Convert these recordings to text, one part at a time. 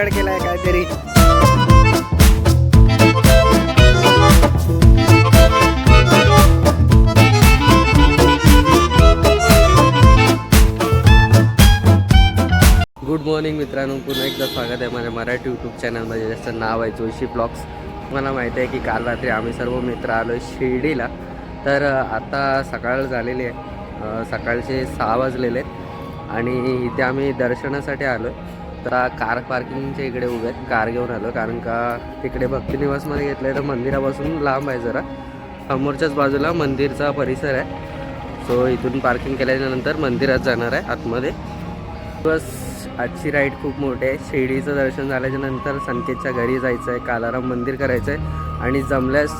जुगाड केलाय काहीतरी. Good morning मित्रांनो पुन्हा एकदा स्वागत आहे माझ्या मराठी यूट्यूब चॅनलमध्ये ज्याचं नाव आहे जोशी ब्लॉग्स. मला माहिती आहे की काल रात्री आम्ही सर्व मित्र आलो आहे शिर्डीला. तर आता सकाळ झालेली आहे. सकाळचे सहा वाजलेले आहेत. आणि इथे आम्ही दर्शनासाठी आलो आहे तर कार पार्किंगच्या इकडे उभे आहेत. कार घेऊन आलो कारण का तिकडे भक्तिनिवासमध्ये घेतलं आहे तर मंदिरापासून लांब आहे जरा. समोरच्याच बाजूला मंदिरचा परिसर आहे. सो इथून पार्किंग केल्यानंतर मंदिरात जाणार आहे आतमध्ये. बस आजची राईड खूप मोठी आहे. शिर्डीचं दर्शन झाल्याच्यानंतर संकेतच्या घरी जायचं आहे कालाराम मंदिर करायचं आहे आणि जमल्यास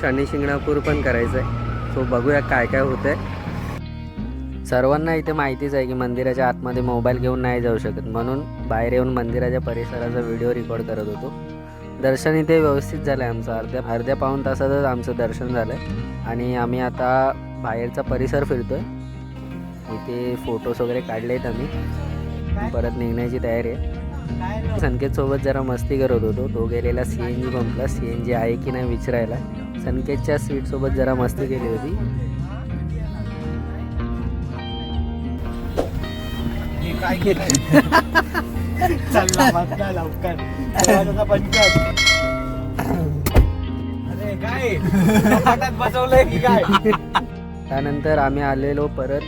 शनी शिंगणापूर पण करायचं आहे सो बघूया काय काय होतं आहे सर्वांना इथे माहितीच आहे की मंदिराच्या आतमध्ये मोबाईल घेऊन नाही जाऊ शकत. म्हणून बाहेर येऊन मंदिराच्या परिसराचा व्हिडिओ रेकॉर्ड करत होतो. दर्शन इथे व्यवस्थित झालं आहे आमचं. अर्ध्या अर्ध्या पाऊण तासातच आमचं दर्शन झालं आहे आणि आम्ही आता बाहेरचा परिसर फिरतो आहे इथे फोटोज वगैरे काढले आहेत आम्ही. परत निघण्याची तयारी आहे. संकेतसोबत जरा मस्ती करत होतो. तो गेलेला सी एन जी पंपला सी एन जी आहे की नाही विचारायला. संकेतच्या सीटसोबत जरा मस्ती केली होती. काय लवकर. पंचायत अरे काय? कपाटात बसवलंय की काय? त्यानंतर आम्ही आलेलो परत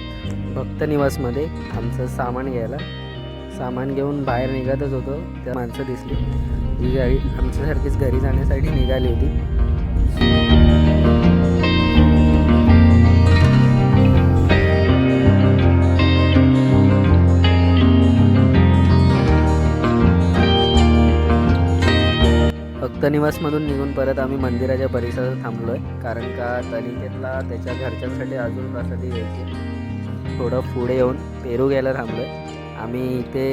भक्त निवासमध्ये. आमचं सामान घ्यायला. सामान घेऊन बाहेर निघतच होतो. त्या माणसं दिसली. जी गाडी आमच्यासारखीच घरी जाण्यासाठी निघाली होती. तनिवासमधून निघून परत आम्ही मंदिराच्या परिसरात थांबलो आहे कारण का तनिकेतला त्याच्या घरच्यांसाठी अजून प्रसादी घ्यायची थोडं पुढे येऊन पेरू घ्यायला थांबलो आहे आम्ही इथे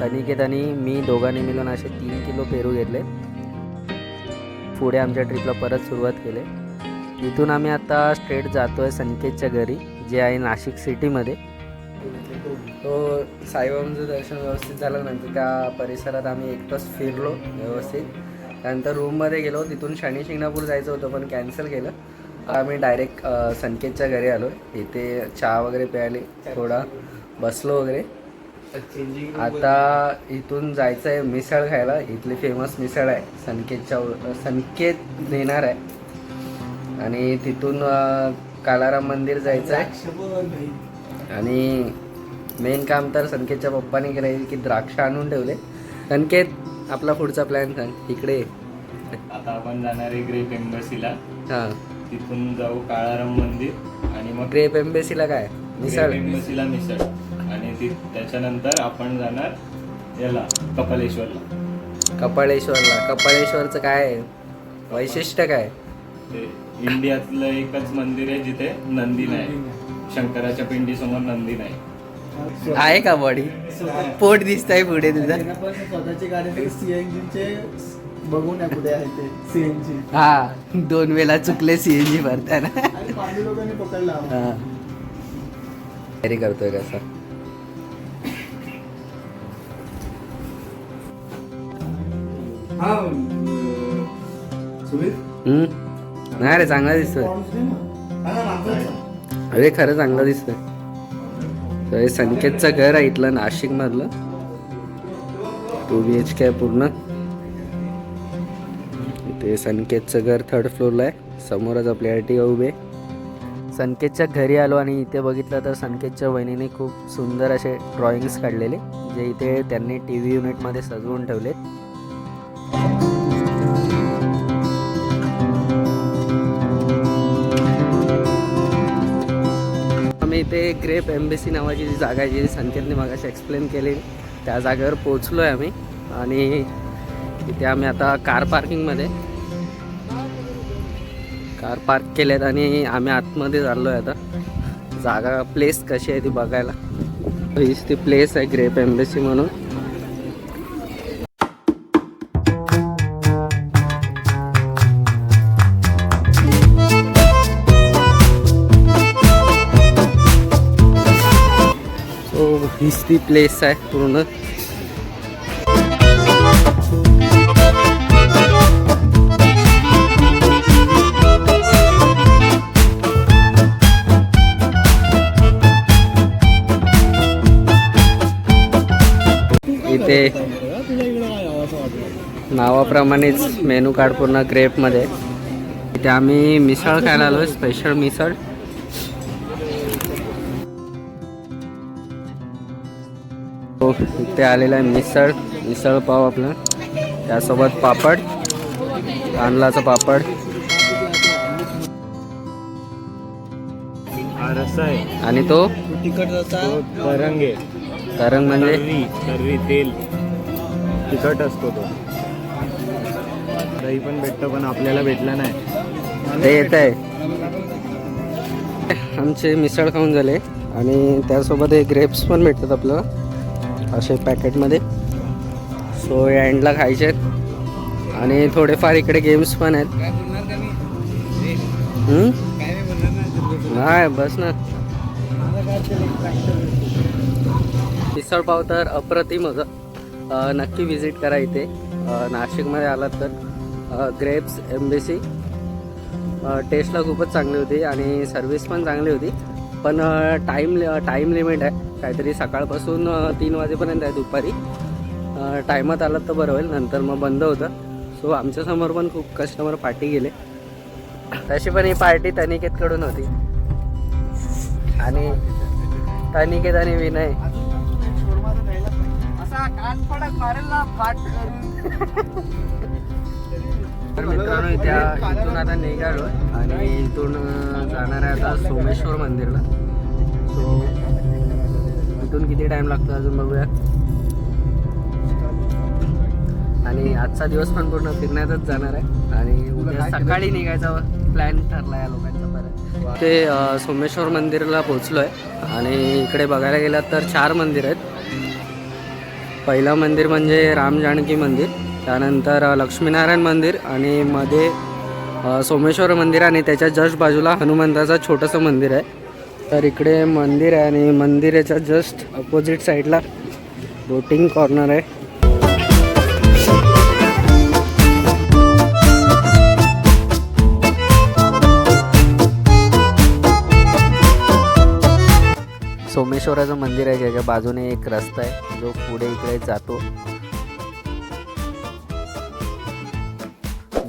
तनिकेत आणि मी दोघांनी मिळून असे तीन किलो पेरू घेतले. पुढे आमच्या ट्रिपला परत सुरुवात केली. इथून आम्ही आता स्ट्रेट जातो आहे संकेतच्या घरी जे आहे नाशिक सिटीमध्ये तो साईबाबांचं दर्शन व्यवस्थित झालं त्या परिसरात आम्ही एक फिरलो व्यवस्थित. त्यानंतर रूममध्ये गेलो तिथून शनी शिंगणापूर जायचं होतं पण कॅन्सल केलं. आम्ही डायरेक्ट संकेतच्या घरी आलो इथे चहा वगैरे प्यायले थोडा बसलो वगैरे. आता इथून जायचं आहे मिसळ खायला. इथली फेमस मिसळ आहे. संकेतच्या संकेत देणार आहे. आणि तिथून कालाराम मंदिर जायचं आहे आणि मेन काम तर संकेतच्या पप्पाने केलं की द्राक्ष आणून ठेवले. संकेत आपला पुढचा प्लॅन सांग. इकडे. आता आपण जाणार आहे ग्रेप एम्बसीला हां. तिथून जाऊ काळाराम मंदिर आणि मग ग्रेप एम्बेसीला काय? मिसळ. ग्रेप एम्बसीला मिसळ. आणि ती त्याच्यानंतर आपण जाणार याला कपालेश्वरला. कपाळेश्वरला कपाळेश्वरचं काय? आहे? वैशिष्ट्य काय? ते इंडियातलं एकच मंदिर आहे जिथे नंदी नाही. शंकराच्या पिंडीसमोर नंदी नाही. आहे का बॉडी पोट दिसतंय पुढे तुझं. त्यांना पण स्वतःची गाडी सीएनजी चे बघून या कुठे आहे ते सीएनजी हा दोन वेळा चुकले सीएनजी भरताना. लोकांनी पकडला हा. करतोय कसा हा सुमित? हम्म? नाही रे चांगला दिसतोय. अरे खरं चांगलं दिसतंय. तर हे संकेतचं घर आहे इथलं नाशिक मधलं टू बी एच के पूर्ण. ते संकेतचं घर थर्ड फ्लोअरला आहे. समोरच आपली आरटीओ उभे संकेतच्या घरी आलो आणि इथे बघितलं तर संकेतच्या वहिनीने खूप सुंदर असे ड्रॉइंग्स काढलेले जे इथे त्यांनी टी व्ही युनिटमध्ये सजवून ठेवलेत. इथे ग्रेप एम्बेसी नावाची जी जागा आहे जी संकेतने मागाशी एक्सप्लेन केली त्या जागेवर पोचलो आहे आम्ही. आणि इथे आम्ही आता कार पार्किंगमध्ये कार पार्क केल्यात आणि आम्ही आतमध्ये चाललो आहे आता. जागा प्लेस कशी आहे ती बघायला. हीच ती प्लेस आहे ग्रेप एम्बेसी म्हणून. ती प्लेस आहे पूर्ण. इथे नावाप्रमाणेच मेनू कार्ड पूर्ण क्रेपमध्ये इथे आम्ही मिसळ खायला आलो स्पेशल मिसळ. इथे आलेला आहे मिसळ मिसळ पाव आपला. त्यासोबत पापड तांदळाचा पापड. आणि तो? तरंग आहे. तरंग म्हणजे? तेल. तिखट असतो तो. दही पण भेटतो पण आपल्याला भेटला नाही. ते येत आहे. आमचे मिसळ खाऊन झाले. आणि त्यासोबत हे ग्रेप्स पण भेटतात आपल्याला. असे पॅकेटमध्ये सो एंडला खायचे आहेत. आणि थोडेफार इकडे गेम्स पण आहेत? नाही बस ना. मिसळ पाव तर अप्रतिम होतं. नक्की विजिट करा इथे. नाशिकमध्ये आलात तर. ग्रेप्स एम्बेसी टेस्टला खूपच चांगली होती आणि सर्विस पण चांगली होती. पण टाईम टाईम लिमिट आहे. काहीतरी सकाळपासून तीन वाजेपर्यंत आहे दुपारी. टायमात आलात तर बरं होईल नंतर मग बंद होतं. सो आमच्यासमोर पण खूप कस्टमर पार्टी गेले. तशी पण ही पार्टी तनिकेतकडून होती. आणि तनिकेत आणि विनय. असा कान पडत मारेल ना पाठ तर मित्रांनो त्या इथून आता निघालो आणि इथून जाणार आहे आता सोमेश्वर मंदिरला. सो इथून किती टाइम लागतो अजून बघूया. आणि आजचा दिवस पण पूर्ण फिरण्यातच जाणार आहे. आणि उद्या सकाळी निघायचा प्लॅन ठरला या लोकांचा परत. ते सोमेश्वर मंदिरला पोहोचलो आहे आणि इकडे बघायला गेलात तर चार मंदिर आहेत. पहिलं मंदिर म्हणजे राम जानकी मंदिर. त्यानंतर लक्ष्मीनारायण मंदिर आणि मध्ये सोमेश्वर मंदिर आणि त्याच्या जस्ट बाजूला हनुमंताचं छोटंसं मंदिर आहे. तर इकडे मंदिर आहे आणि मंदिराच्या जस्ट अपोजिट साईडला बोटिंग कॉर्नर आहे. सोमेश्वराचं मंदिर आहे ज्याच्या बाजूने एक रस्ता आहे. जो पुढे इकडे जातो.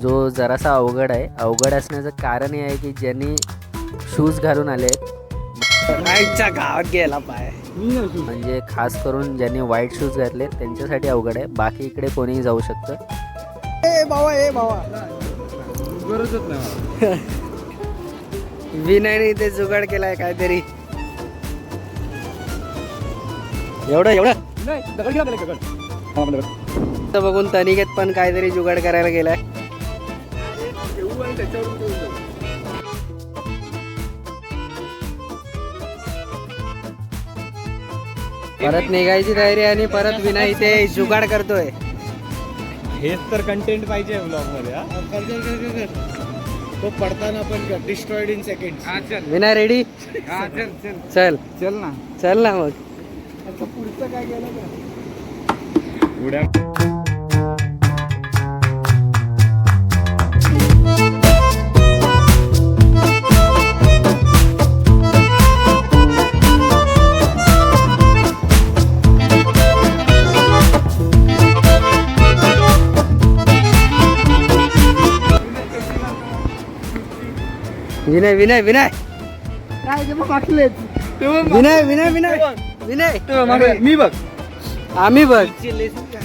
जो जरासा अवघड आहे. अवघड असण्याचं कारण हे आहे की ज्यांनी शूज घालून आले आहेत गावात गेला पाय. म्हणजे खास करून ज्यांनी व्हाईट शूज घातले त्यांच्यासाठी अवघड आहे. बाकी इकडे कोणीही जाऊ शकतं. ए बाबा ए बाबा गरजच नाही विनयने इथे जुगाड केलाय काहीतरी. एवढं एवढं? नाही दगड दगड. हा बघून तनिकेत पण काहीतरी जुगाड करायला गेलाय. परत निघायची तयारी आणि परत विनय इथे जुगाड करतोय. हेच तर कंटेंट पाहिजे ब्लॉगमध्ये हा? कर, कर, कर, कर, कर. तो पडताना पण destroyed in second Vinay ready चल. चल चल. चल. ना. चल ना मग. पुढचं काय केलं का उड्या विनय विनय विनय. ते ते विनय विनय विनय. विनय. ते. मी बघ. आम्ही बघ.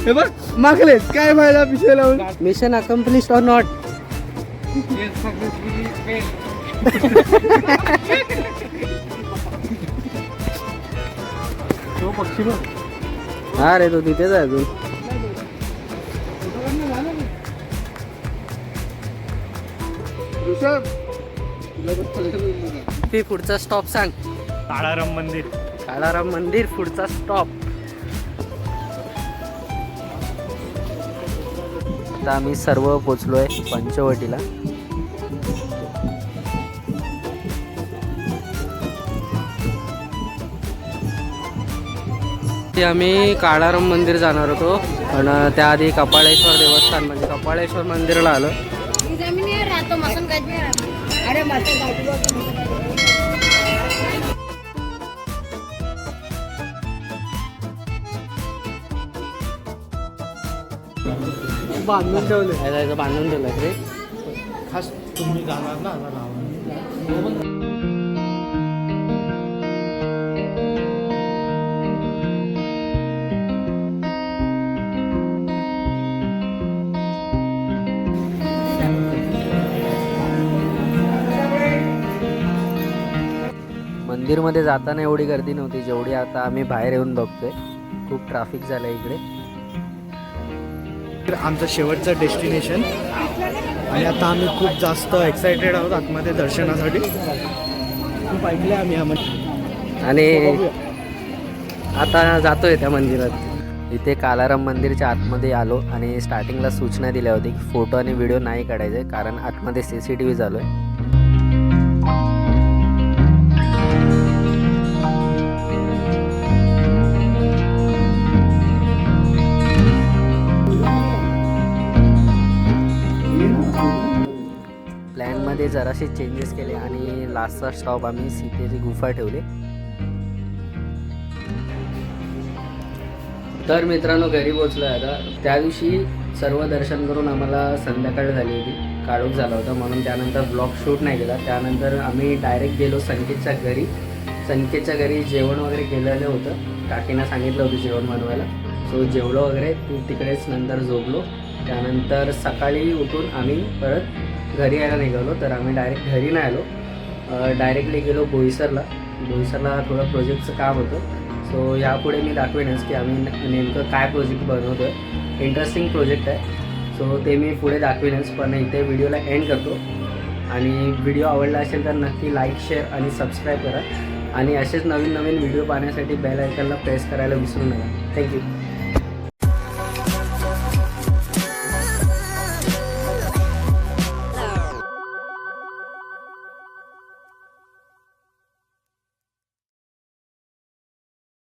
हे बघ. मागलेत काय फायदा पिशे लावून? मिशन अकम्प्लिश ऑर नॉट तो पक्षी बघ हा रे तो तिथेच आहे अजून. बघ थोडं- ती पुढचा स्टॉप सांग. ताळाराम मंदिर. काळाराम मंदिर पुढचा स्टॉप आता आम्ही सर्व पोचलोय पंचवटीला. ते आम्ही काळाराम मंदिर जाणार होतो. पण त्याआधी कपाळेश्वर देवस्थान म्हणजे कपाळेश्वर मंदिरला आलो. बांधून ठेवलं बांधून ठेवलं रे. खास तुम्ही जाणार ना मंदिरमध्ये जाताना एवढी गर्दी नव्हती जेवढी आता आम्ही बाहेर येऊन बघतोय. खूप ट्रॅफिक झालं इकडे. तर आमचं शेवटचं डेस्टिनेशन आणि आता आम्ही खूप जास्त एक्सायटेड आहोत आतमध्ये दर्शनासाठी. खूप ऐकले आम्ही आणि आता जातोय त्या मंदिरात. इथे कालाराम मंदिरच्या आतमध्ये आलो आणि स्टार्टिंगला सूचना दिल्या होती की फोटो आणि व्हिडिओ नाही काढायचे कारण आतमध्ये सी सी टी व्ही चालू आहे. प्लॅनमध्ये जरासे चेंजेस केले आणि लास्टचा स्टॉप आम्ही सीतेची गुफा ठेवली. तर मित्रांनो घरी पोचलो आता. त्या दिवशी सर्व दर्शन करून आम्हाला संध्याकाळ झाली होती. काळोख झाला होता म्हणून त्यानंतर ब्लॉग शूट नाही केला. त्यानंतर आम्ही डायरेक्ट गेलो संकेतच्या घरी. संकेतच्या घरी जेवण वगैरे केलेलं होतं. काकीनं सांगितलं होतं जेवण बनवायला. सो जेवलो वगैरे तिकडेच नंतर झोपलो. त्यानंतर सकाळी उठून आम्ही परत घरी यायला निघालो तर आम्ही डायरेक्ट घरी नाही आलो. डायरेक्टली गेलो बोईसरला. बोईसरला थोडं प्रोजेक्टचं काम होतं. सो यापुढे मी दाखवेनच की आम्ही नेमकं काय प्रोजेक्ट बनवतो आहे इंटरेस्टिंग प्रोजेक्ट आहे. सो ते मी पुढे दाखवेनच पण इथे व्हिडिओला एंड करतो. आणि व्हिडिओ आवडला असेल तर नक्की लाईक शेअर आणि सबस्क्राईब करा. आणि असेच नवीन नवीन व्हिडिओ पाहण्यासाठी बेल आयकनला प्रेस करायला विसरू नका. थँक्यू